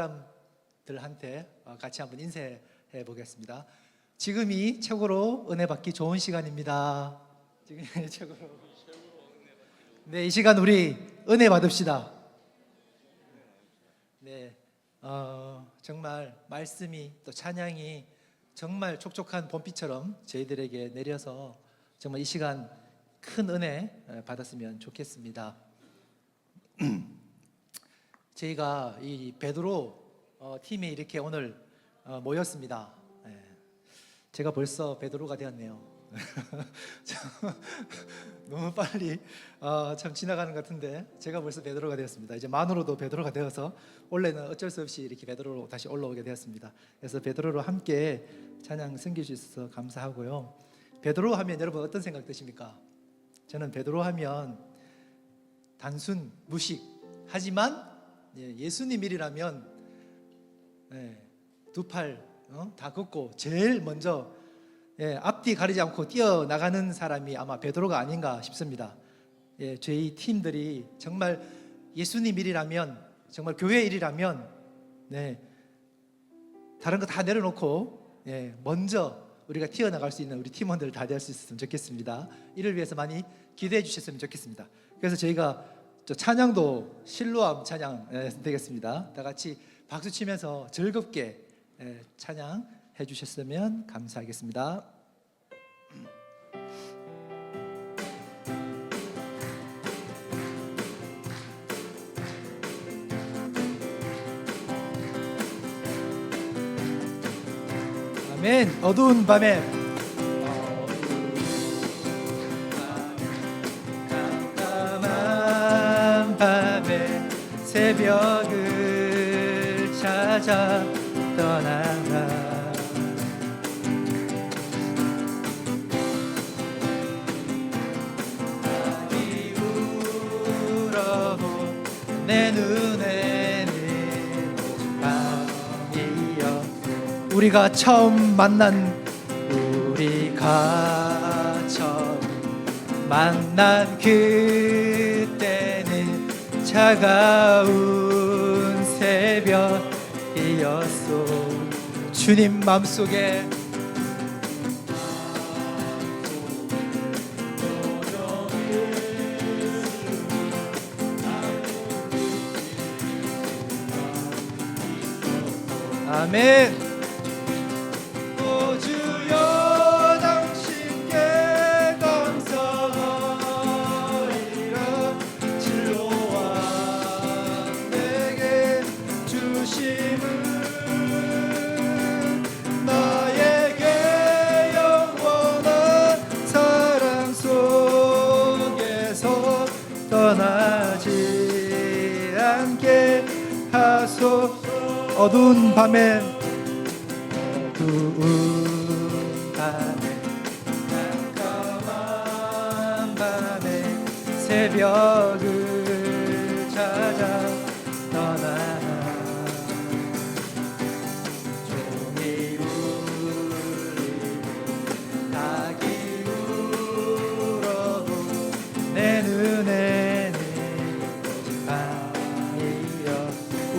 사람들한테 어, 같이 한번 인사해 보겠습니다. 지금이 최고로 은혜 받기 좋은 시간입니다. 지금이 최고로 네, 이 시간 우리 은혜 받읍시다. 네, 어, 정말 말씀이 또 찬양이 정말 촉촉한 봄비처럼 저희들에게 내려서 정말 이 시간 큰 은혜 어, 받았으면 좋겠습니다. 저희가 이 베드로 어, 팀이 이렇게 오늘 어, 모였습니다. 예. 제가 벌써 베드로가 되었네요. 참, 너무 빨리 어, 참 지나가는 것 같은데 제가 벌써 베드로가 되었습니다. 이제 만으로도 베드로가 되어서 원래는 어쩔 수 없이 이렇게 베드로로 다시 올라오게 되었습니다. 그래서 베드로로 함께 찬양 섬길 수 있어서 감사하고요. 베드로 하면 여러분 어떤 생각 드십니까? 저는 베드로 하면 단순 무식 하지만 예, 예수님이라면 예, 두팔 어? 다 걷고 제일 먼저 예, 앞뒤 가리지 않고 뛰어 나가는 사람이 아마 베드로가 아닌가 싶습니다. 예, 저희 팀들이 정말 예수님 일이라면 정말 교회 일이라면 네, 다른 거 다 내려놓고 예, 먼저 우리가 튀어나갈 수 있는 우리 팀원들 다 될 수 있었으면 좋겠습니다. 이를 위해서 많이 기대해 주셨으면 좋겠습니다. 그래서 저희가 저 찬양도 실로암 찬양 예, 되겠습니다. 다 같이 박수 치면서 즐겁게 예, 찬양 해 주셨으면 감사하겠습니다. 아멘. 어두운 밤에 새벽을 찾아 떠나가. 밤이 울어도 내 눈에는 밤이여. 우리가 처음 만난 우리가 처음 만난 그때는 차가운 새벽이었소. 주님 마음속에 아멘 어두운 밤에 어두운 밤에 깜깜한 밤에 새벽을 찾아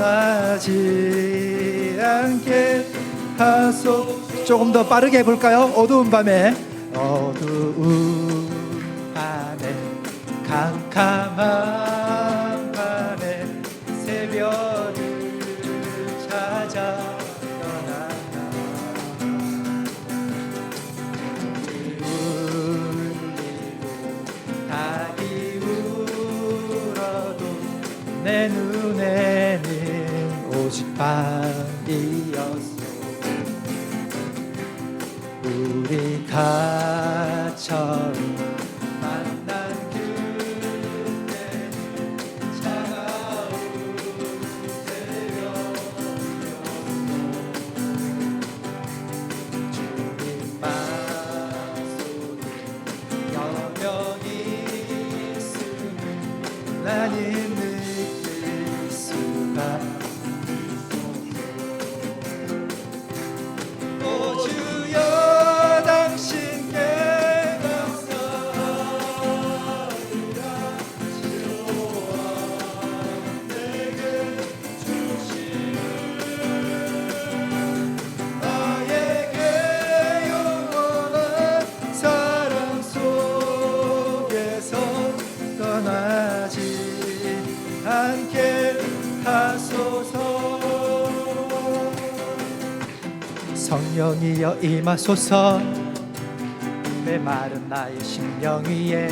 떠나지 않게 하소. 조금 더 빠르게 해볼까요? 어두운 밤에. 어두운 밤에 캄캄한 밤에 새벽을 찾아 떠나다 기울어도 내 눈에는 오직 밤이었소 우리 가 처음 임하소서. 메마른 나의 심령 위에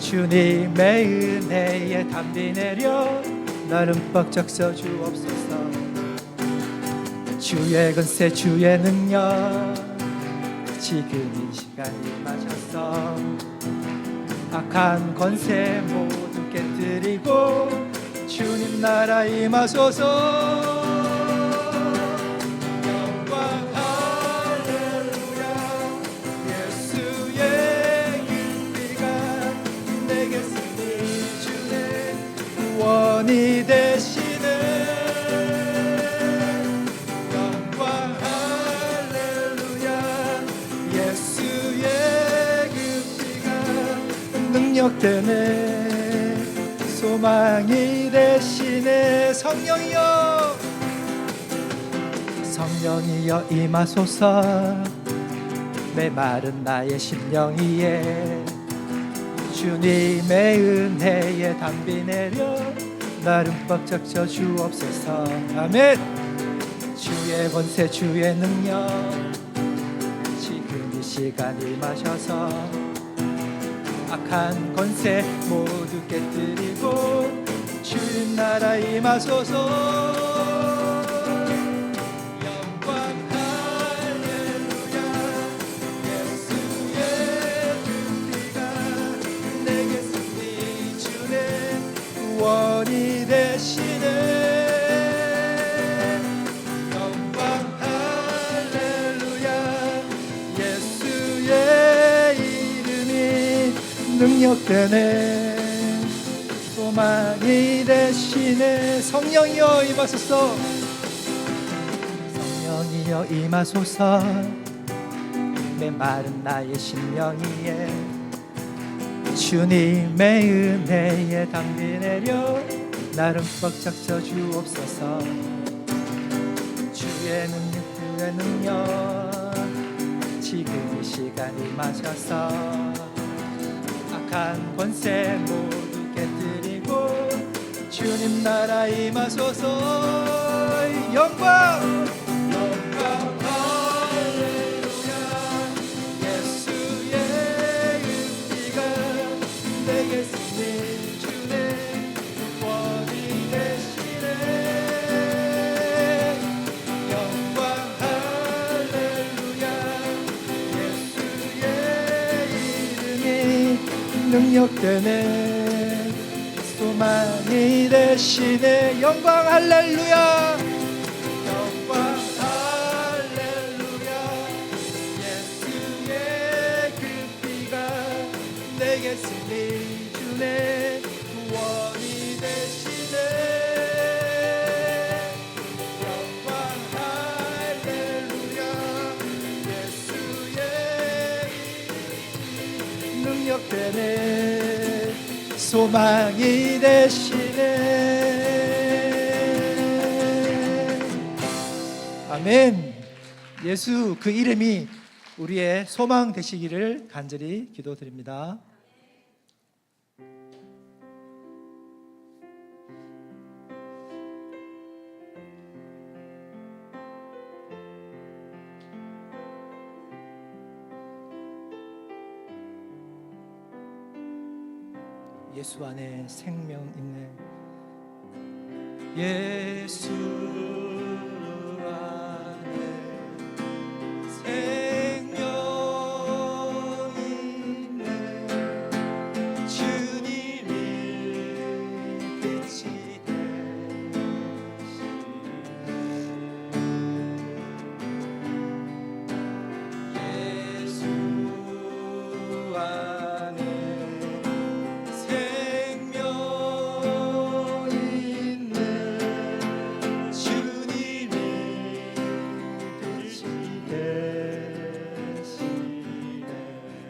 주님의 은혜에 담비 내려 나를 뻑적 써주옵소서. 주의 근세 주의 능력 지금 이 시간이 마셔서 악한 권세 모두 깨뜨리고 주님 나라 임하소서 구원이 되시네 영광 할렐루야. 예수의 그 피가 능력 되네. 소망이 되시네. 성령이여. 성령이여 임하소서. 메마른 나의 심령 위에 주님의 은혜에 담비 내려 나를 뻑적 쳐 주옵소서. 아멘. 주의 권세 주의 능력. 지금 이 시간 임하셔서 악한 권세 모두 깨뜨리고 주님 나라 임하소서 능력 되네. 소망이 되시네 성령이여 임하소서. 성령이여 임하소서. 메마른 나의 심령 위에. 주님의 은혜에 담비 내려 나를 뻑적 쳐 주옵소서. 주의 능력 주의 능력. 지금 이 시간이 마셔서 악한 권세 모두 깨뜨리고 주님 나라 임하소서. 영광 능력되네. 소망이 되시네. 영광 할렐루야. 영광 할렐루야. 예수의 그 피가 내게 승리 주네 소망이 되시네. 아멘. 예수 그 이름이 우리의 소망 되시기를 간절히 기도드립니다 예수 안에 생명 있네. 예수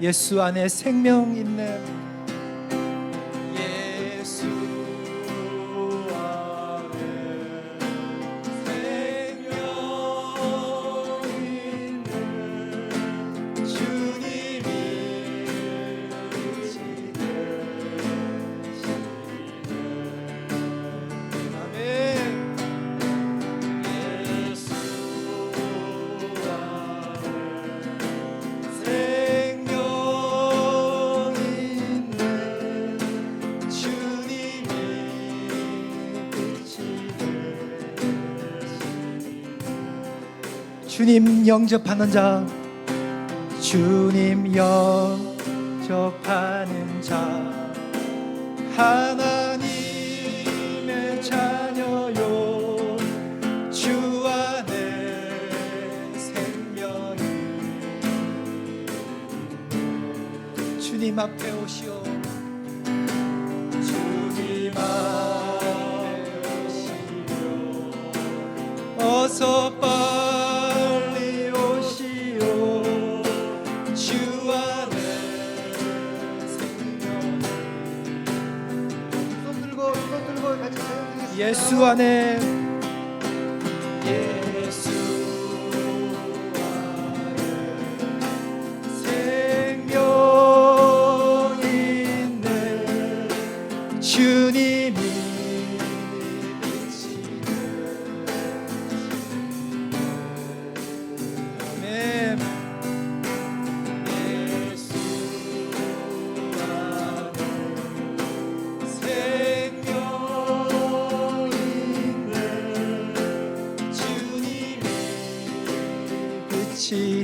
예수 안에 생명 있네 주님 영접하는 자 주님 영접하는 자 하나님의 자녀요 주 안에 생명이. 주님 앞에 오시오. 주님 앞에 오시오. 어서 빨 예수 안에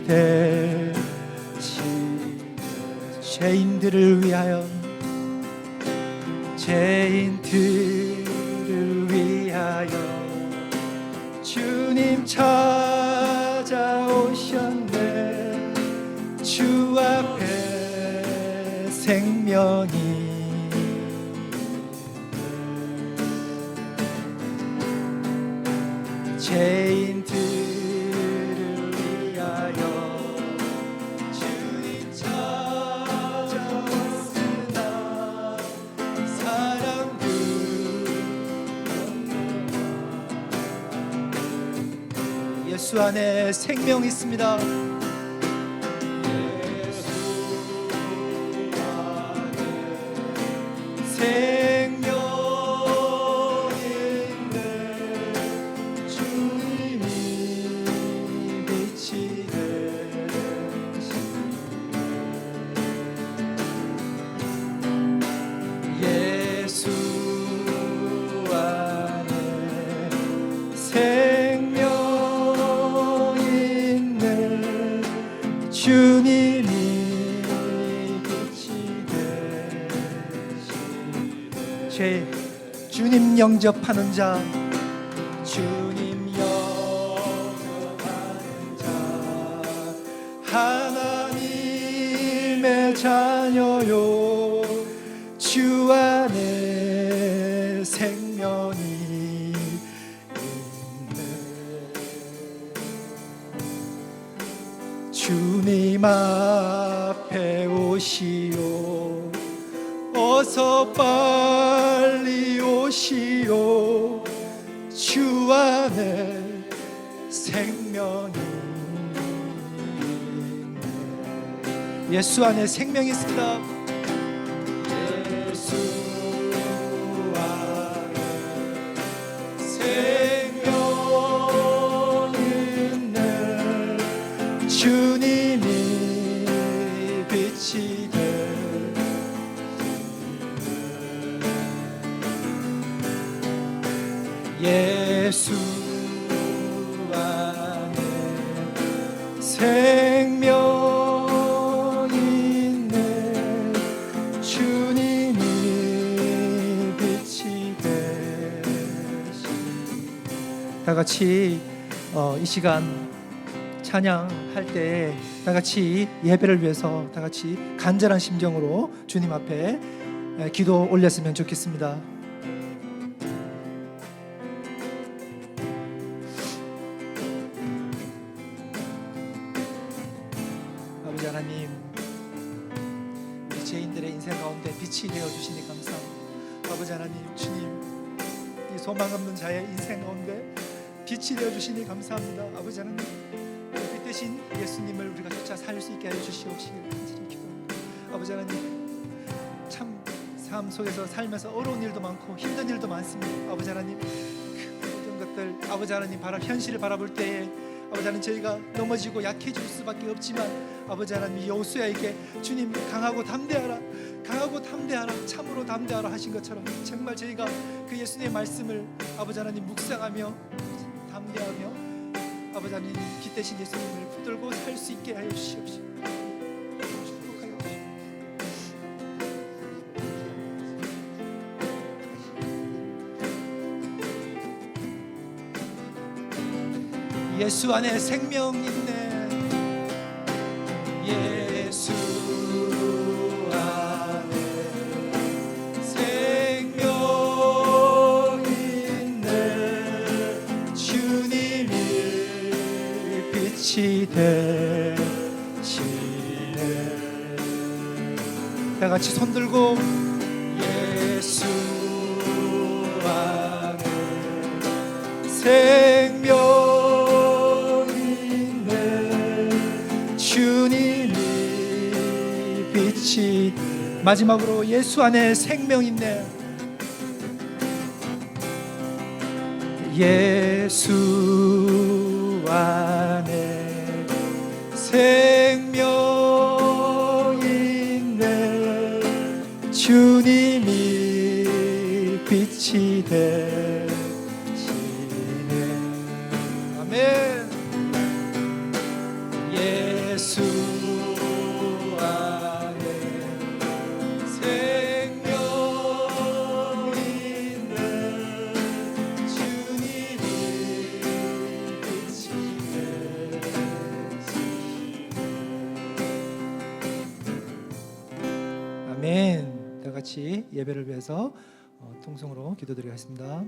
되시 죄인들을 위하여 죄인들을 위하여 주님 찾아오셨네. 주 앞에 생명이 안에 생명 있습니다. 영접하는 자. 주님 영접하는 자. 하나님의 자녀요 예수 안에 생명이 있습니다. 예수 안에 생명 있네 주님이 빛이 되네 예수 주님이 빛이 되시 다 같이 어, 이 시간 찬양할 때다 같이 예배를 위해서 다 같이 간절한 심정으로 주님 앞에 에, 기도 올렸으면 좋겠습니다. 소망 없는 자의 인생 가운데 빛이 되어 주시니 감사합니다. 아버지 하나님, 빛 대신 예수님을 우리가 쫓아 살 수 있게 하여 주시옵시길 간절히 기도합니다. 아버지 하나님, 참 삶 속에서 살면서 어려운 일도 많고 힘든 일도 많습니다. 아버지 하나님, 그 모든 것들 아버지 하나님 바라 현실을 바라볼 때에 아버지 하나님 저희가 넘어지고 약해질 수밖에 없지만 아버지 하나님 여호수아에게 주님 강하고 담대하라 강하고 담대하라 참으로 담대하라 하신 것처럼 정말 저희가 그 예수님의 말씀을 아버지 하나님 묵상하며 담대하며 아버지 하나님 빛 대신 예수님을 붙들고 살 수 있게 하여 주시옵소서. 예수 안에 생명 있 다 같이 손 들고 예수 안에 생명 있네 주님이 빛이 마지막으로 예수 안에 생명 있네 예수 안에 생명 주님이 빛이 되 같이 예배를 위해서 어, 통성으로 기도드리겠습니다.